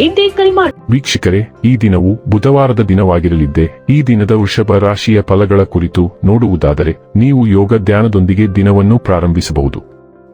ಹಿಂದೆ ಕರೆ ವೀಕ್ಷಕರೇ, ಈ ದಿನವು ಬುಧವಾರದ ದಿನವಾಗಿರಲಿದ್ದೆ, ಈ ದಿನದ ವೃಷಭ ರಾಶಿಯ ಫಲಗಳ ಕುರಿತು ನೋಡುವುದಾದರೆ, ನೀವು ಯೋಗ ಧ್ಯಾನದೊಂದಿಗೆ ದಿನವನ್ನು ಪ್ರಾರಂಭಿಸಬಹುದು.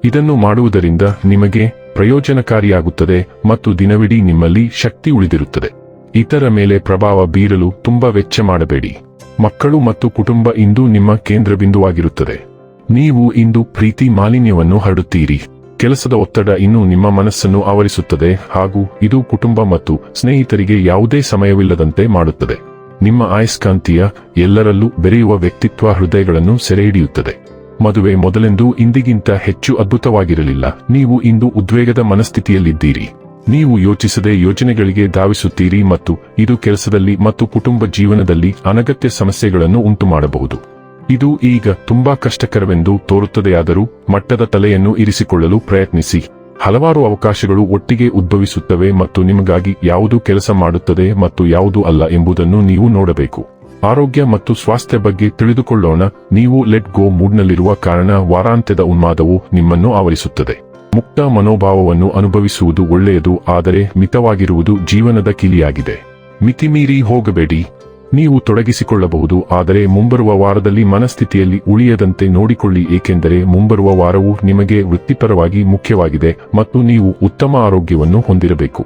ಇದನ್ನು ಮಾಡುವುದರಿಂದ ನಿಮಗೆ ಪ್ರಯೋಜನಕಾರಿಯಾಗುತ್ತದೆ ಮತ್ತು ದಿನವಿಡೀ ನಿಮ್ಮಲ್ಲಿ ಶಕ್ತಿ ಉಳಿದಿರುತ್ತದೆ. ಇತರ ಮೇಲೆ ಪ್ರಭಾವ ಬೀರಲು ತುಂಬಾ ವೆಚ್ಚ ಮಾಡಬೇಡಿ. ಮಕ್ಕಳು ಮತ್ತು ಕುಟುಂಬ ಇಂದು ನಿಮ್ಮ ಕೇಂದ್ರ ಬಿಂದುವಾಗಿರುತ್ತದೆ ನೀವು ಇಂದು ಪ್ರೀತಿ ಮಾಲಿನ್ಯವನ್ನು ಹರಡುತ್ತೀರಿ. ಕೆಲಸದ ಒತ್ತಡ ಇನ್ನೂ ನಿಮ್ಮ ಮನಸ್ಸನ್ನು ಆವರಿಸುತ್ತದೆ ಹಾಗೂ ಇದು ಕುಟುಂಬ ಮತ್ತು ಸ್ನೇಹಿತರಿಗೆ ಯಾವುದೇ ಸಮಯವಿಲ್ಲದಂತೆ ಮಾಡುತ್ತದೆ. ನಿಮ್ಮ ಆಯಸ್ಕಾಂತೀಯ ಎಲ್ಲರಲ್ಲೂ ಬೆರೆಯುವ ವ್ಯಕ್ತಿತ್ವ ಹೃದಯಗಳನ್ನು ಸೆರೆಹಿಡಿಯುತ್ತದೆ. ಮದುವೆ ಮೊದಲೆಂದು ಇಂದಿಗಿಂತ ಹೆಚ್ಚು ಅದ್ಭುತವಾಗಿರಲಿಲ್ಲ. ನೀವು ಇಂದು ಉದ್ವೇಗದ ಮನಸ್ಥಿತಿಯಲ್ಲಿದ್ದೀರಿ. ನೀವು ಯೋಚಿಸದೆ ಯೋಜನೆಗಳಿಗೆ ಧಾವಿಸುತ್ತೀರಿ ಮತ್ತು ಇದು ಕೆಲಸದಲ್ಲಿ ಮತ್ತು ಕುಟುಂಬ ಜೀವನದಲ್ಲಿ ಅನಗತ್ಯ ಸಮಸ್ಯೆಗಳನ್ನು ಉಂಟುಮಾಡಬಹುದು. ಇದು ಈಗ ತುಂಬಾ ಕಷ್ಟಕರವೆಂದು ತೋರುತ್ತದೆಯಾದರೂ ಮಟ್ಟದ ತಲೆಯನ್ನು ಇರಿಸಿಕೊಳ್ಳಲು ಪ್ರಯತ್ನಿಸಿ. ಹಲವಾರು ಅವಕಾಶಗಳು ಒಟ್ಟಿಗೆ ಉದ್ಭವಿಸುತ್ತವೆ ಮತ್ತು ನಿಮಗಾಗಿ ಯಾವುದು ಕೆಲಸ ಮಾಡುತ್ತದೆ ಮತ್ತು ಯಾವುದು ಅಲ್ಲ ಎಂಬುದನ್ನು ನೀವು ನೋಡಬೇಕು. ಆರೋಗ್ಯ ಮತ್ತು ಸ್ವಾಸ್ಥ್ಯ ಬಗ್ಗೆ ತಿಳಿದುಕೊಳ್ಳೋಣ. ನೀವು ಲೆಟ್ ಗೋ ಮೂಡ್ನಲ್ಲಿರುವ ಕಾರಣ ವಾರಾಂತ್ಯದ ಉನ್ಮಾದವು ನಿಮ್ಮನ್ನು ಆವರಿಸುತ್ತದೆ. ಮುಕ್ತ ಮನೋಭಾವವನ್ನು ಅನುಭವಿಸುವುದು ಒಳ್ಳೆಯದು, ಆದರೆ ಮಿತವಾಗಿರುವುದು ಜೀವನದ ಕಿಲಿಯಾಗಿದೆ. ಮಿತಿಮೀರಿ ಹೋಗಬೇಡಿ. ನೀವು ತೊಡಗಿಸಿಕೊಳ್ಳಬಹುದು, ಆದರೆ ಮುಂಬರುವ ವಾರದಲ್ಲಿ ಮನಸ್ಥಿತಿಯಲ್ಲಿ ಉಳಿಯದಂತೆ ನೋಡಿಕೊಳ್ಳಿ, ಏಕೆಂದರೆ ಮುಂಬರುವ ವಾರವು ನಿಮಗೆ ವೃತ್ತಿಪರವಾಗಿ ಮುಖ್ಯವಾಗಿದೆ ಮತ್ತು ನೀವು ಉತ್ತಮ ಆರೋಗ್ಯವನ್ನು ಹೊಂದಿರಬೇಕು.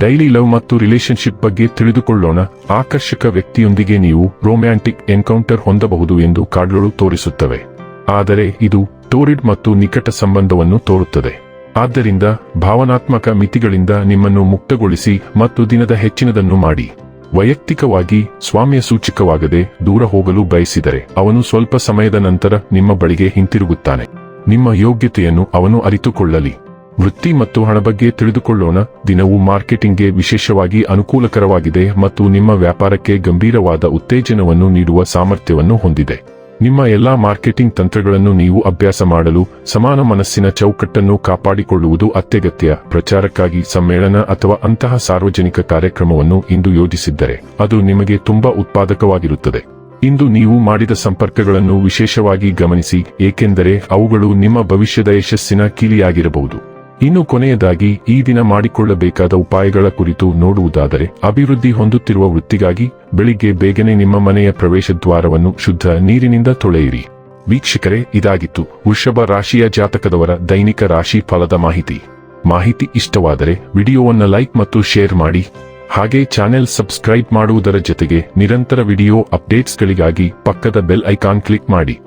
ಡೈಲಿ ಲವ್ ಮತ್ತು ರಿಲೇಶನ್ಶಿಪ್ ಬಗ್ಗೆ ತಿಳಿದುಕೊಳ್ಳೋಣ. ಆಕರ್ಷಕ ವ್ಯಕ್ತಿಯೊಂದಿಗೆ ನೀವು ರೊಮ್ಯಾಂಟಿಕ್ ಎನ್ಕೌಂಟರ್ ಹೊಂದಬಹುದು ಎಂದು ಕಾರ್ಡ್ಗಳು ತೋರಿಸುತ್ತವೆ. ಆದರೆ ಇದು ಟೋರಿಡ್ ಮತ್ತು ನಿಕಟ ಸಂಬಂಧವನ್ನು ತೋರುತ್ತದೆ. ಆದ್ದರಿಂದ ಭಾವನಾತ್ಮಕ ಮಿತಿಗಳಿಂದ ನಿಮ್ಮನ್ನು ಮುಕ್ತಗೊಳಿಸಿ ಮತ್ತು ದಿನದ ಹೆಚ್ಚಿನದನ್ನು ಮಾಡಿ. ವೈಯಕ್ತಿಕವಾಗಿ, ಸ್ವಾಮ್ಯ ಸೂಚಕವಾಗದೆ ದೂರ ಹೋಗಲು ಬಯಸಿದರೆ ಅವನು ಸ್ವಲ್ಪ ಸಮಯದ ನಂತರ ನಿಮ್ಮ ಬಳಿಗೆ ಹಿಂತಿರುಗುತ್ತಾನೆ. ನಿಮ್ಮ ಯೋಗ್ಯತೆಯನ್ನು ಅವನು ಅರಿತುಕೊಳ್ಳಲಿ. ವೃತ್ತಿ ಮತ್ತು ಹಣ ಬಗ್ಗೆ ತಿಳಿದುಕೊಳ್ಳೋಣ. ದಿನವು ಮಾರ್ಕೆಟಿಂಗ್ಗೆ ವಿಶೇಷವಾಗಿ ಅನುಕೂಲಕರವಾಗಿದೆ ಮತ್ತು ನಿಮ್ಮ ವ್ಯಾಪಾರಕ್ಕೆ ಗಂಭೀರವಾದ ಉತ್ತೇಜನವನ್ನು ನೀಡುವ ಸಾಮರ್ಥ್ಯವನ್ನು ಹೊಂದಿದೆ. ನಿಮ್ಮ ಎಲ್ಲಾ ಮಾರ್ಕೆಟಿಂಗ್ ತಂತ್ರಗಳನ್ನು ನೀವು ಅಭ್ಯಾಸ ಮಾಡಲು ಸಮಾನ ಮನಸ್ಸಿನ ಚೌಕಟ್ಟನ್ನು ಕಾಪಾಡಿಕೊಳ್ಳುವುದು ಅತ್ಯಗತ್ಯ. ಪ್ರಚಾರಕ್ಕಾಗಿ ಸಮ್ಮೇಳನ ಅಥವಾ ಅಂತಹ ಸಾರ್ವಜನಿಕ ಕಾರ್ಯಕ್ರಮವನ್ನು ಇಂದು ಯೋಜಿಸಿದ್ದರೆ ಅದು ನಿಮಗೆ ತುಂಬಾ ಉತ್ಪಾದಕವಾಗಿರುತ್ತದೆ. ಇಂದು ನೀವು ಮಾಡಿದ ಸಂಪರ್ಕಗಳನ್ನು ವಿಶೇಷವಾಗಿ ಗಮನಿಸಿ, ಏಕೆಂದರೆ ಅವುಗಳು ನಿಮ್ಮ ಭವಿಷ್ಯದ ಯಶಸ್ಸಿನ ಕೀಲಿಯಾಗಿರಬಹುದು. ಇನ್ನು ಕೊನೆಯದಾಗಿ ಈ ದಿನ ಮಾಡಿಕೊಳ್ಳಬೇಕಾದ ಉಪಾಯಗಳ ಕುರಿತು ನೋಡುವುದಾದರೆ, ಅಭಿವೃದ್ಧಿ ಹೊಂದುತ್ತಿರುವ ವೃತ್ತಿಗಾಗಿ ಬೆಳಿಗ್ಗೆ ಬೇಗನೆ ನಿಮ್ಮ ಮನೆಯ ಪ್ರವೇಶ ದ್ವಾರವನ್ನು ಶುದ್ಧ ನೀರಿನಿಂದ ತೊಳೆಯಿರಿ. ವೀಕ್ಷಕರೇ, ಇದಾಗಿತ್ತು ವೃಷಭ ರಾಶಿಯ ಜಾತಕದವರ ದೈನಿಕ ರಾಶಿ ಫಲದ ಮಾಹಿತಿ. ಮಾಹಿತಿ ಇಷ್ಟವಾದರೆ ವಿಡಿಯೋವನ್ನು ಲೈಕ್ ಮತ್ತು ಶೇರ್ ಮಾಡಿ. ಹಾಗೆ ಚಾನೆಲ್ ಸಬ್ಸ್ಕ್ರೈಬ್ ಮಾಡುವುದರ ಜೊತೆಗೆ ನಿರಂತರ ವಿಡಿಯೋ ಅಪ್ಡೇಟ್ಸ್ಗಳಿಗಾಗಿ ಪಕ್ಕದ ಬೆಲ್ ಐಕಾನ್ ಕ್ಲಿಕ್ ಮಾಡಿ.